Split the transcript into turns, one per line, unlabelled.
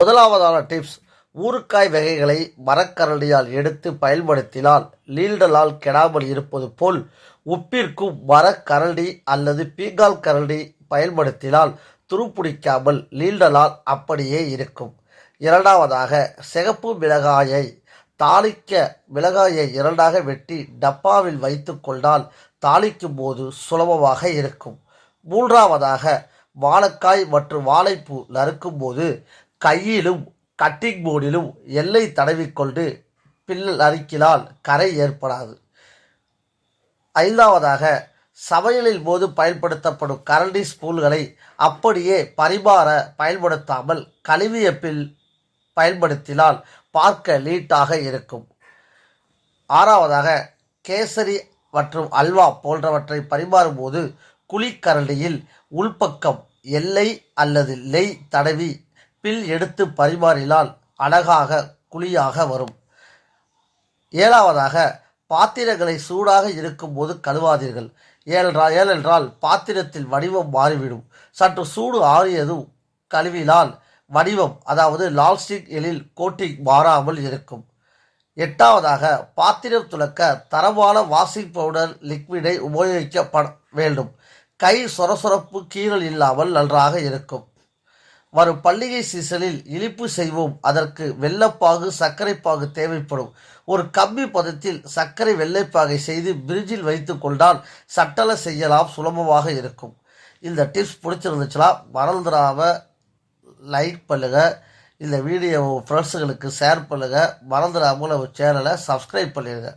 முதலாவதான tips ஊறுக்காய் வகைகளை மரக்கரண்டியால் எடுத்து பயன்படுத்தினால் லீல்டலால் கெடாமல் இருப்பது போல் உப்பிற்கும் மரக்கரண்டி அல்லது பீங்கால் கரண்டி பயன்படுத்தினால் துருப்பிடிக்காமல் லீல்டலால் அப்படியே இருக்கும். இரண்டாவதாக சிகப்பு மிளகாயை தாளிக்க மிளகாயை இரண்டாக வெட்டி டப்பாவில் வைத்து கொண்டால் தாளிக்கும் போது சுலபமாக இருக்கும். மூன்றாவதாக வாழைக்காய் மற்றும் வாழைப்பூ நறுக்கும் போது கையிலும் கட்டிங் போர்டிலும் எல்லை தடவிக்கொண்டு பில்லல் நறுக்கினால் கரை ஏற்படாது. ஐந்தாவதாக சமையலில் போது பயன்படுத்தப்படும் கரண்டி ஸ்பூல்களை அப்படியே பரிமாற பயன்படுத்தாமல் கழுவிய பில் பயன்படுத்தினால் பார்க்க நீட்டாக இருக்கும். ஆறாவதாக கேசரி மற்றும் அல்வா போன்றவற்றை பரிமாறும்போது குழிக்கரண்டியில் உள்பக்கம் எல்லை அல்லது லெய் தடவி பில் எடுத்து பரிமாறினால் அழகாக குழியாக வரும். ஏழாவதாக பாத்திரங்களை சூடாக இருக்கும்போது கழுவாதீர்கள். ஏனென்றால் ஏனென்றால் பாத்திரத்தில் வடிவம் மாறிவிடும். சற்று சூடு ஆறியதும் கழுவினால் வடிவம் அதாவது லால்ஸ்டிக் எழில் கோட்டிங் மாறாமல் இருக்கும். எட்டாவதாக பாத்திரம் துலக்க தரமான வாஷிங் பவுடர் லிக்விடை உபயோகிக்கப்பட வேண்டும். கை சொரசொரப்பு கீறல் இல்லாமல் நன்றாக இருக்கும். வரும் பள்ளிகை சீசனில் இனிப்பு செய்வோம். அதற்கு வெள்ளப்பாகு சர்க்கரைப்பாகு தேவைப்படும். ஒரு கம்பி பதத்தில் சர்க்கரை வெள்ளைப்பாகை செய்து பிரிட்ஜில் வைத்து கொண்டால் சட்டலை செய்யலாம் சுலபமாக இருக்கும். இந்த டிப்ஸ் பிடிச்சிருந்துச்சுன்னா மறந்துடாம லைக் பண்ணுங்கள் இந்த வீடியோ ஃப்ரெண்ட்ஸுங்களுக்கு ஷேர் பண்ணுங்கள் மறந்துடாமல் நம்ம சேனலை சப்ஸ்கிரைப் பண்ணிடுங்க.